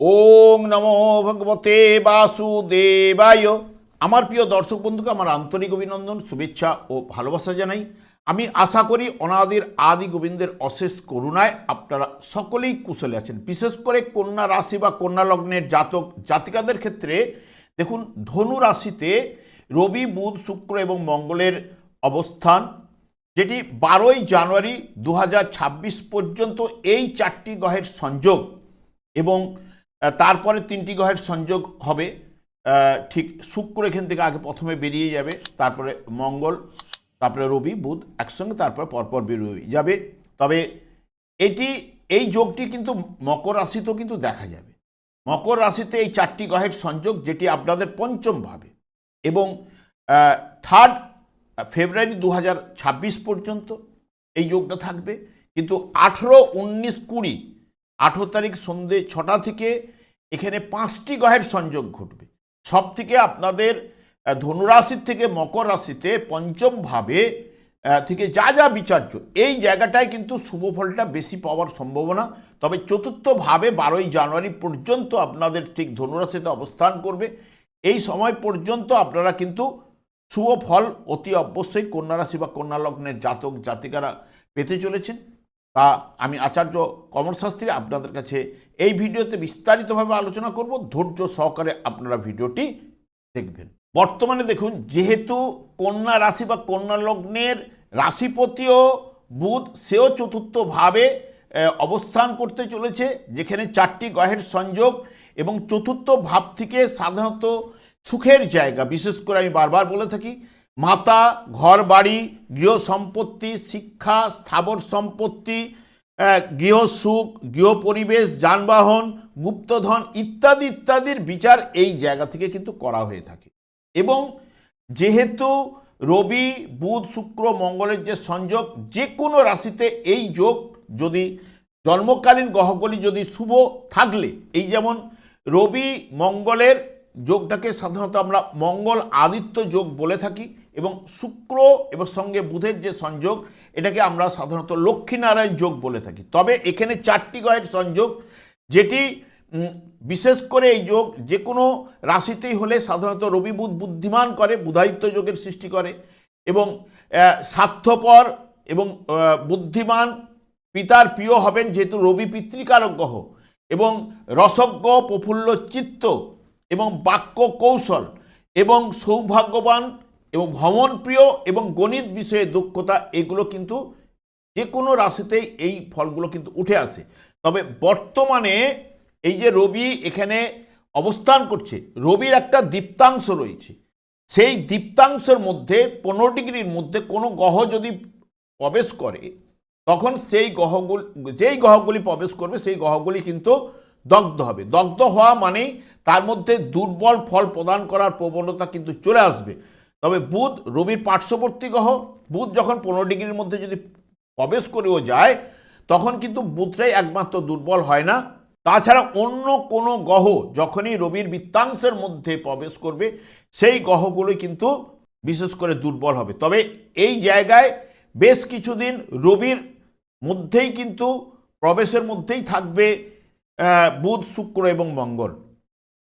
ওং নমো ভগবতে বাসুদেবায়। আমার প্রিয় দর্শক বন্ধুকে আমার আন্তরিক অভিনন্দন, শুভেচ্ছা ও ভালোবাসা জানাই। আমি আশা করি অনাদির আদি গোবিন্দের অশেষ করুণায় আপনারা সকলেই কুশলে আছেন। বিশেষ করে কন্যা রাশি বা কন্যা লগ্নের জাতক জাতিকাদের ক্ষেত্রে দেখুন, ধনু রাশিতে রবি, বুধ, শুক্র এবং মঙ্গলের অবস্থান, যেটি বারোই জানুয়ারি দু হাজার ছাব্বিশ পর্যন্ত এই চারটি গ্রহের সংযোগ এবং তারপরে তিনটি গ্রহের সংযোগ হবে। ঠিক শুক্র এখান থেকে আগে প্রথমে বেরিয়ে যাবে, তারপরে মঙ্গল, তারপরে রবি, বুধ একসঙ্গে, তারপরে পরপর বেরিয়ে যাবে। তবে এটি, এই যোগটি কিন্তু মকর রাশিতেও কিন্তু দেখা যাবে। মকর রাশিতে এই চারটি গ্রহের সংযোগ যেটি আপনাদের পঞ্চম ভাবে এবং থার্ড ফেব্রুয়ারি দু হাজার ছাব্বিশ পর্যন্ত এই যোগটা থাকবে। কিন্তু আঠেরো, উনিশ, কুড়ি, আঠেরো তারিখ সন্ধে ছটা থেকে এখানে পাঁচটি গ্রহের সংযোগ ঘটবে। সব থেকে আপনাদের ধনুরাশির থেকে মকর রাশিতে পঞ্চম ভাবে থেকে যা যা বিচার্য, এই জায়গাটায় কিন্তু শুভ ফলটা বেশি পাওয়ার সম্ভাবনা। তবে চতুর্থ ভাবে বারোই জানুয়ারি পর্যন্ত আপনাদের ঠিক ধনুরাশিতে অবস্থান করবে। এই সময় পর্যন্ত আপনারা কিন্তু শুভ ফল অতি অবশ্যই কন্যা রাশি বা কন্যা লগ্নের জাতক, জাতিকারা পেতে চলেছেন। তা আমি আচার্য কমল শাস্ত্রী আপনাদের কাছে এই ভিডিওতে বিস্তারিতভাবে আলোচনা করব। ধৈর্য সহকারে আপনারা ভিডিওটি দেখবেন। বর্তমানে দেখুন, যেহেতু কন্যা রাশি বা কন্যা লগ্নের রাশিপতিও বুধ, সেও চতুর্থভাবে অবস্থান করতে চলেছে, যেখানে চারটি গ্রহের সংযোগ এবং চতুর্থ ভাব থেকে সাধারণত সুখের জায়গা। বিশেষ করে আমি বারবার বলে থাকি মাতা ঘর বাড়ি গৃহ সম্পত্তি শিক্ষা স্থাবর সম্পত্তি আহ, গৃহ সুখ গৃহ পরিবেশ যানবাহন গুপ্তধন ইত্যাদি ইত্যাদির বিচার এই জায়গা থেকে কিন্তু করা হয়ে থাকে। এবং যেহেতু রবি বুধ শুক্র মঙ্গলের যে সংযোগ যে কোনো রাশিতে এই যোগ যদি জন্মকালীন গ্রহগুলি যদি শুভ থাকলে এই যেমন রবি মঙ্গলের যোগটাকে সাধারণত আমরা মঙ্গল আদিত্য যোগ বলে থাকি এবং শুক্র এবং সঙ্গে বুধের যে সংযোগ, এটাকে আমরা সাধারণত লক্ষ্মীনারায়ণ যোগ বলে থাকি। তবে এখানে চারটি গ্রহের সংযোগ, যেটি বিশেষ করে এই যোগ যে কোনো রাশিতেই হলে সাধারণত রবি বুধ বুদ্ধিমান করে বুধায়িত্ব যোগের সৃষ্টি করে এবং স্বার্থপর এবং বুদ্ধিমান পিতার প্রিয় হবেন যেহেতু রবি পিতৃকারক গ্রহ এবং রসজ্ঞ, প্রফুল্ল চিত্ত এবং বাক্য কৌশল এবং সৌভাগ্যবান এবং ভ্রমণ প্রিয় এবং গণিত বিষয়ে দক্ষতা, এগুলো কিন্তু যে কোনো রাশিতেই এই ফলগুলো কিন্তু উঠে আসে। তবে বর্তমানে এই যে রবি এখানে অবস্থান করছে, রবির একটা দীপ্তাংশ রয়েছে। সেই দীপ্তাংশের মধ্যে পনেরো ডিগ্রির মধ্যে কোনো গ্রহ যদি প্রবেশ করে, তখন সেই গ্রহগুলি, যেই গ্রহগুলি প্রবেশ করবে, সেই গ্রহগুলি কিন্তু দগ্ধ হবে। দগ্ধ হওয়া মানেই তার মধ্যে দুর্বল ফল প্রদান করার প্রবণতা কিন্তু চলে আসবে। তবে বুধ রবির পার্শ্ববর্তী গ্রহ, বুধ যখন পনেরো ডিগ্রির মধ্যে যদি প্রবেশ করেও যায়, তখন কিন্তু বুধটাই একমাত্র দুর্বল হয় না। তাছাড়া অন্য কোনো গ্রহ যখনই রবির বৃত্তাংশের মধ্যে প্রবেশ করবে, সেই গ্রহগুলো কিন্তু বিশেষ করে দুর্বল হবে। তবে এই জায়গায় বেশ কিছুদিন রবির মধ্যেই কিন্তু প্রবেশের মধ্যেই থাকবে বুধ, শুক্র এবং মঙ্গল।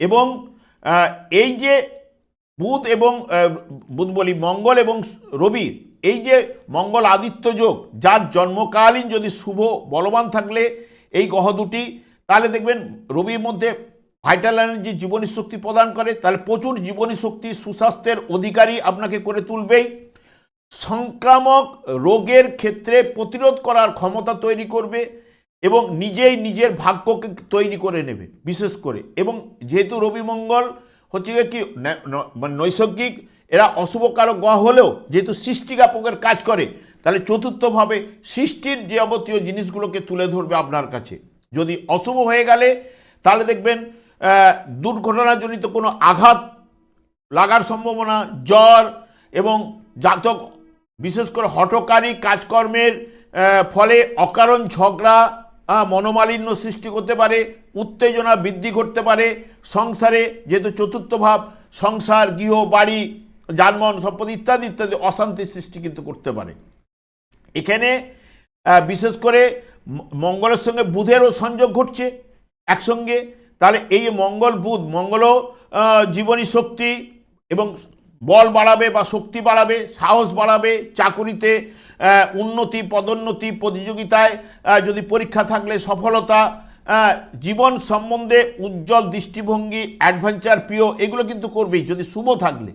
এবং এই যে বুধ এবং বুধ বলি মঙ্গল এবং রবি, এই যে মঙ্গল আদিত্য যোগ, যার জন্মকালীন যদি শুভ বলবান থাকলে এই গ্রহ দুটি, তাহলে দেখবেন রবির মধ্যে ভাইটাল এনার্জি জীবনী শক্তি প্রদান করে, তাহলে প্রচুর জীবনী শক্তি সুস্বাস্থ্যের অধিকারী আপনাকে করে তুলবেই। সংক্রামক রোগের ক্ষেত্রে প্রতিরোধ করার ক্ষমতা তৈরি করবে এবং নিজেই নিজের ভাগ্যকে তৈরি করে নেবে, বিশেষ করে। এবং যেহেতু রবি মঙ্গল হচ্ছে গিয়ে কি মানে নৈসর্গিক, এরা অশুভকারক গ্রহ হলেও যেহেতু সৃষ্টিকাপকের কাজ করে, তাহলে চতুর্থভাবে সৃষ্টির যাবতীয় জিনিসগুলোকে তুলে ধরবে আপনার কাছে। যদি অশুভ হয়ে গেলে, তাহলে দেখবেন দুর্ঘটনাজনিত কোনো আঘাত লাগার সম্ভাবনা, জ্বর এবং জাতক, বিশেষ করে হঠকারী কাজকর্মের ফলে অকারণ ঝগড়া মনোমালিন্য সৃষ্টি করতে পারে, উত্তেজনা বৃদ্ধি করতে পারে, সংসারে যেহেতু চতুর্থ ভাব, সংসার, গৃহ, বাড়ি, যানবাহন সম্পদ ইত্যাদি ইত্যাদি অশান্তির সৃষ্টি কিন্তু করতে পারে। এখানে বিশেষ করে মঙ্গলের সঙ্গে বুধেরও সংযোগ ঘটছে একসঙ্গে। তাহলে এই মঙ্গল, বুধ, মঙ্গলও জীবনী শক্তি এবং বল বাড়াবে বা শক্তি বাড়াবে, সাহস বাড়াবে চাকুরিতে উন্নতি, পদোন্নতি প্রতিযোগিতায় যদি পরীক্ষা থাকলে সফলতা জীবন সম্বন্ধে উজ্জ্বল দৃষ্টিভঙ্গি অ্যাডভেঞ্চার প্রিয়, এগুলো কিন্তু করবেই, যদি শুভ থাকলে।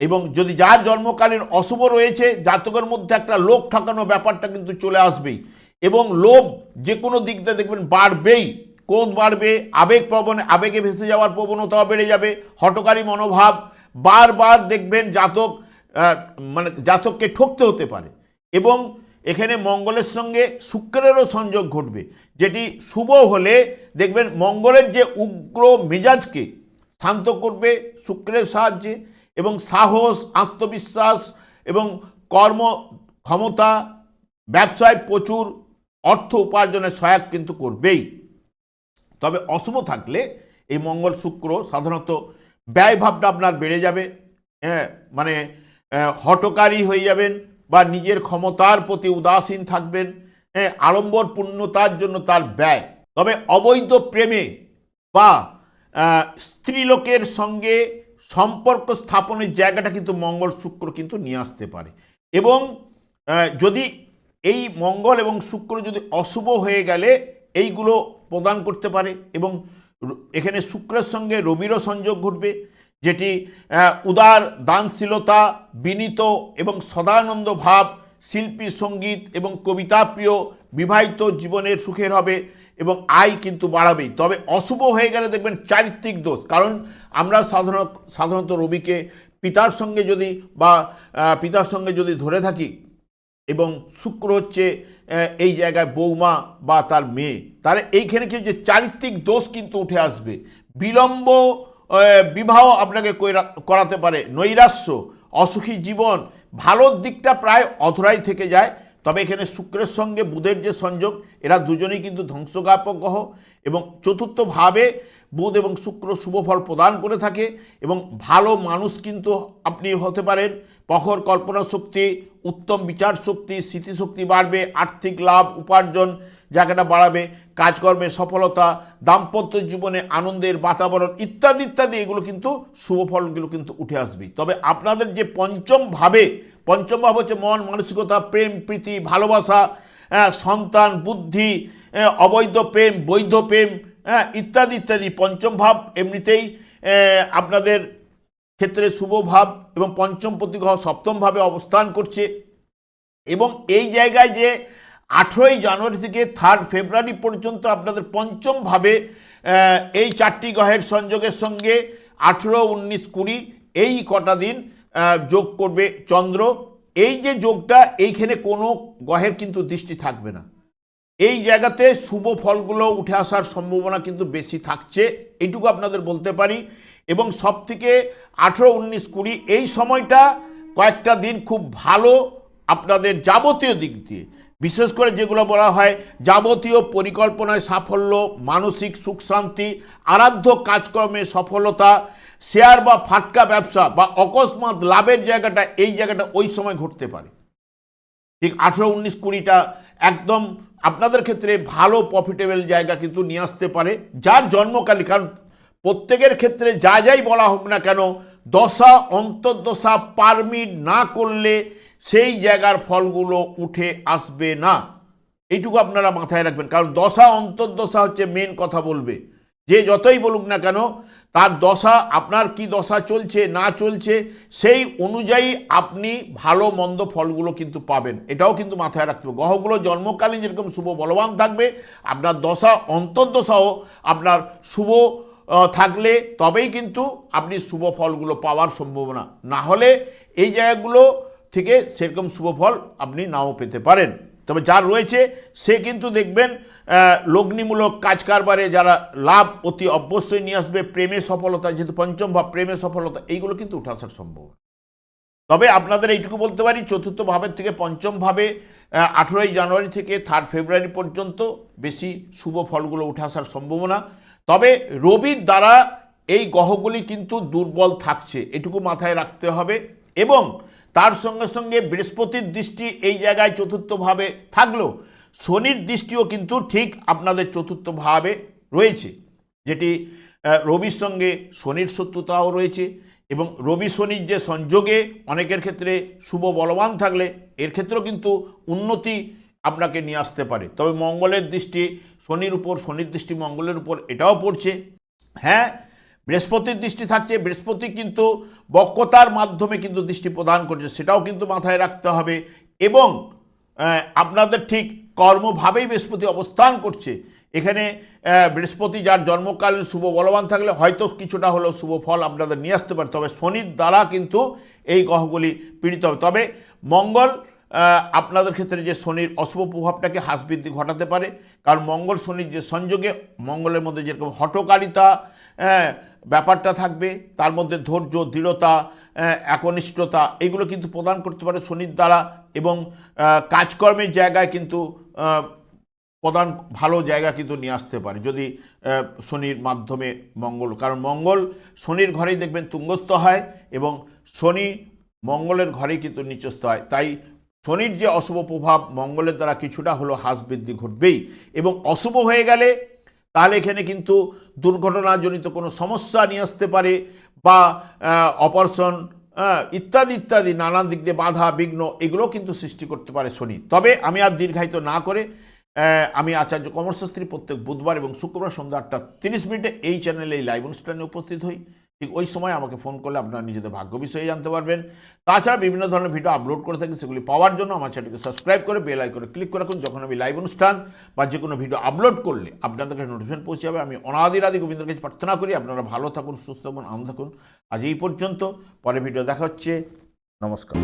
এবং যদি যার জন্মকালীন অশুভ রয়েছে, জাতকের মধ্যে একটা লোভ ঠাকানো ব্যাপারটা কিন্তু চলে আসবেই। এবং লোভ যে কোনো দিক দিয়ে দেখবেন বাড়বেই, ক্রোধ বাড়বে, আবেগ প্রবণ, আবেগে ভেসে যাওয়ার প্রবণতাও বেড়ে যাবে হটকারী মনোভাব, বারবার দেখবেন জাতক মানে জাতককে ঠকতে হতে পারে। এবং এখানে মঙ্গলের সঙ্গে শুক্রেরও সংযোগ ঘটবে। যেটি শুভ হলে দেখবেন মঙ্গলের যে উগ্র মেজাজকে শান্ত করবে শুক্রের সাহায্যে এবং সাহস, আত্মবিশ্বাস এবং কর্ম ক্ষমতা, ব্যবসায় প্রচুর অর্থ উপার্জনের সহায়ক কিন্তু করবেই। তবে অশুভ থাকলে এই মঙ্গল শুক্র সাধারণত ব্যয়ভাবটা আপনার বেড়ে যাবে হ্যাঁ মানে হটকারী হয়ে যাবেন বা নিজের ক্ষমতার প্রতি উদাসীন থাকবেন হ্যাঁ আড়ম্বর পূর্ণতার জন্য তার ব্যয়। তবে অবৈধ প্রেমে বা স্ত্রীলোকের সঙ্গে সম্পর্ক স্থাপনের জায়গাটা কিন্তু মঙ্গল শুক্র কিন্তু নিয়ে আসতে পারে। এবং যদি এই মঙ্গল এবং শুক্র যদি অশুভ হয়ে গেলে এইগুলো প্রদান করতে পারে এবং এখানে শুক্রের সঙ্গে রবিরও সংযোগ ঘটবে। যেটি উদার দানশীলতা, বিনীত এবং সদানন্দ ভাব, শিল্পী, সংগীত এবং কবিতা প্রিয় বিবাহিত জীবনের সুখের হবে এবং আয় কিন্তু বাড়াবেই। তবে অশুভ হয়ে গেলে দেখবেন চারিত্রিক দোষ। কারণ আমরা সাধারণত সাধারণত রবিকে পিতার সঙ্গে যদি বা পিতার সঙ্গে যদি ধরে থাকি এবং শুক্র হচ্ছে এই জায়গায় বৌমা বা তার মেয়ে, তাহলে এইখানে কি যে চারিত্রিক দোষ কিন্তু উঠে আসবে। বিলম্ব বিবাহ আপনাকে করাতে পারে। নৈরাশ্য, অসুখী জীবন, ভালোর দিকটা প্রায় অধরাই থেকে যায়। তবে এখানে শুক্রের সঙ্গে বুধের যে সংযোগ, এরা দুজনেই কিন্তু ধ্বংসজ্ঞাপক গ্রহ এবং চতুর্থভাবে বুধ এবং শুক্র শুভ ফল প্রদান করে থাকে এবং ভালো মানুষ কিন্তু আপনি হতে পারেন। প্রখর কল্পনা শক্তি, উত্তম বিচার শক্তি, স্মৃতিশক্তি বাড়বে, আর্থিক লাভ, উপার্জন জায়গাটা বাড়াবে, কাজকর্মে সফলতা, দাম্পত্য জীবনে আনন্দের বাতাবরণ ইত্যাদি ইত্যাদি, এগুলো কিন্তু শুভ ফলগুলো কিন্তু উঠে আসবে তবে আপনাদের যে পঞ্চম ভাবে, পঞ্চম ভাব হচ্ছে মন, মানসিকতা, প্রেম, প্রীতি, ভালোবাসা সন্তান, বুদ্ধি অবৈধ প্রেম, বৈধ প্রেম হ্যাঁ ইত্যাদি ইত্যাদি। পঞ্চম ভাব এমনিতেই আপনাদের ক্ষেত্রে শুভ ভাব এবং পঞ্চম প্রতিগ্রহ সপ্তমভাবে অবস্থান করছে। এবং এই জায়গায় যে আঠেরোই জানুয়ারি থেকে থার্ড ফেব্রুয়ারি পর্যন্ত আপনাদের পঞ্চমভাবে এই চারটি গ্রহের সংযোগের সঙ্গে আঠেরো, উনিশ, কুড়ি এই কটা দিন যোগ করবে চন্দ্র। এই যে যোগটা, এইখানে কোনো গ্রহের কিন্তু দৃষ্টি থাকবে না। এই জায়গাতে শুভ ফলগুলো উঠে আসার সম্ভাবনা কিন্তু বেশি থাকছে এইটুকু আপনাদের বলতে পারি। এবং সব থেকে আঠেরো, উনিশ, কুড়ি, এই সময়টা কয়েকটা দিন খুব ভালো আপনাদের যাবতীয় দিক দিয়ে। বিশেষ করে যেগুলো বলা হয় যাবতীয় পরিকল্পনায় সাফল্য, মানসিক সুখ শান্তি, আরাধ্য কাজকর্মে সফলতা, শেয়ার বা ফাটকা ব্যবসা বা অকস্মাৎ লাভের জায়গাটা, এই জায়গাটা ওই সময় ঘটতে পারে। ঠিক আঠেরো, উনিশ, কুড়িটা একদম আপনাদের ক্ষেত্রে ভালো প্রফিটেবল জায়গা কিন্তু নিয়ে আসতে পারে। যার জন্মকালী, কারণ প্রত্যেকের ক্ষেত্রে যা যাই বলা হোক না কেন, দশা, অন্তর্দশা পারমিট না করলে সেই জায়গার ফলগুলো উঠে আসবে না। এইটুকু আপনারা মাথায় রাখবেন। কারণ দশা, অন্তর্দশা হচ্ছে মেন কথা বলবে। যে যতই বলুক না কেন, তার দশা, আপনার কি দশা চলছে, না চলছে, সেই অনুযায়ী আপনি ভালো, মন্দ ফলগুলো কিন্তু পাবেন। এটাও কিন্তু মাথায় রাখতে হবে। গ্রহগুলো জন্মকালীন যেরকম শুভ বলবান থাকবে, আপনার দশা অন্তর্দশাও আপনার শুভ থাকলে তবেই কিন্তু আপনি শুভ ফলগুলো পাওয়ার সম্ভাবনা। না হলে এই জায়গাগুলো থেকে সেরকম শুভ ফল আপনি নাও পেতে পারেন। তবে যার রয়েছে, সে কিন্তু দেখবেন লগ্নিমূলক কাজ কারবারে যারা লাভ অতি অবশ্যই নিয়ে আসবে, প্রেমে সফলতা, যেহেতু পঞ্চম ভাব, প্রেমে সফলতা, এইগুলো কিন্তু উঠে আসার সম্ভব। তবে আপনাদের এইটুকু বলতে পারি, চতুর্থ ভাবের থেকে পঞ্চম ভাবে আঠেরোই জানুয়ারি থেকে থার্ড ফেব্রুয়ারি পর্যন্ত বেশি শুভ ফলগুলো উঠে আসার সম্ভাবনা। তবে রবির দ্বারা এই গ্রহগুলি কিন্তু দুর্বল থাকছে, এটুকু মাথায় রাখতে হবে। এবং তার সঙ্গে সঙ্গে বৃহস্পতির দৃষ্টি এই জায়গায় চতুর্থভাবে থাকলেও শনির দৃষ্টিও কিন্তু ঠিক আপনাদের চতুর্থভাবে রয়েছে। যেটি রবির সঙ্গে শনির শত্রুতাও রয়েছে এবং রবি শনির যে সংযোগে অনেকের ক্ষেত্রে শুভ বলবান থাকলে এর ক্ষেত্রেও কিন্তু উন্নতি আপনাকে নিয়ে আসতে পারে। তবে মঙ্গলের দৃষ্টি শনির উপর, শনির দৃষ্টি মঙ্গলের উপর এটাও পড়ছে। হ্যাঁ বৃহস্পতির দৃষ্টি থাকছে, বৃহস্পতি কিন্তু বক্রতার মাধ্যমে কিন্তু দৃষ্টি প্রদান করছে, সেটাও কিন্তু মাথায় রাখতে হবে। এবং আপনাদের ঠিক কর্মভাবেই বৃহস্পতি অবস্থান করছে। এখানে বৃহস্পতি যার জন্মকালীন শুভ বলবান থাকলে হয়তো কিছুটা হলেও শুভ ফল আপনাদের নিয়ে আসতে পারে, তবে শনির দ্বারা কিন্তু এই গ্রহগুলি পীড়িত হবে। তবে মঙ্গল আপনাদের ক্ষেত্রে যে শনির অশুভ প্রভাবটাকে হ্রাস বৃদ্ধি ঘটাতে পারে, কারণ মঙ্গল শনির যে সংযোগে, মঙ্গলের মধ্যে যেরকম হটকারিতা ব্যাপারটা থাকবে, তার মধ্যে ধৈর্য, দৃঢ়তা একনিষ্ঠতা, এগুলো কিন্তু প্রদান করতে পারে শনির দ্বারা এবং কাজকর্মের জায়গায় কিন্তু প্রধান ভালো জায়গা কিন্তু নিয়ে আসতে পারে। যদি শনির মাধ্যমে মঙ্গল, কারণ মঙ্গল শনির ঘরেই দেখবেন তুঙ্গস্থ হয় এবং শনি মঙ্গলের ঘরেই কিন্তু নিচস্থ হয়। তাই শনির যে অশুভ প্রভাব মঙ্গলের দ্বারা কিছুটা হলো হ্রাস বৃদ্ধি ঘটবেই এবং অশুভ হয়ে গেলে তাহলে এখানে কিন্তু দুর্ঘটনাজনিত কোনো সমস্যা নিয়ে আসতে পারে বা অপারেশন ইত্যাদি ইত্যাদি, নানান দিক দিয়ে বাধা, বিঘ্ন এগুলো কিন্তু সৃষ্টি করতে পারে শনি। তবে আমি আর দীর্ঘায়িত না করে আমি আচার্য কমরশাস্ত্রী প্রত্যেক বুধবার এবং শুক্রবার সন্ধ্যা আটটা তিরিশ মিনিটে এই চ্যানেলে এই লাইভ অনুষ্ঠানে উপস্থিত হই। ঠিক ওই সময় আমাকে ফোন করলে আপনারা নিজেদের ভাগ্য বিষয়ে জানতে পারবেন। তাছাড়া বিভিন্ন ধরনের ভিডিও আপলোড করে থাকি, সেগুলি পাওয়ার জন্য আমার চ্যানেলকে সাবস্ক্রাইব করে বেল আইকনে ক্লিক করে রাখুন। যখন আমি লাইভ অনুষ্ঠান বা যে কোনো ভিডিও আপলোড করলে আপনাদের কাছে নোটিফিকেশন পৌঁছে যাবে। আমি অনাদির আদি গোবিন্দের কাছে প্রার্থনা করি, আপনারা ভালো থাকুন, সুস্থ থাকুন, আনন্দ থাকুন। আজ এই পর্যন্ত, পরে ভিডিও দেখা হচ্ছে। নমস্কার।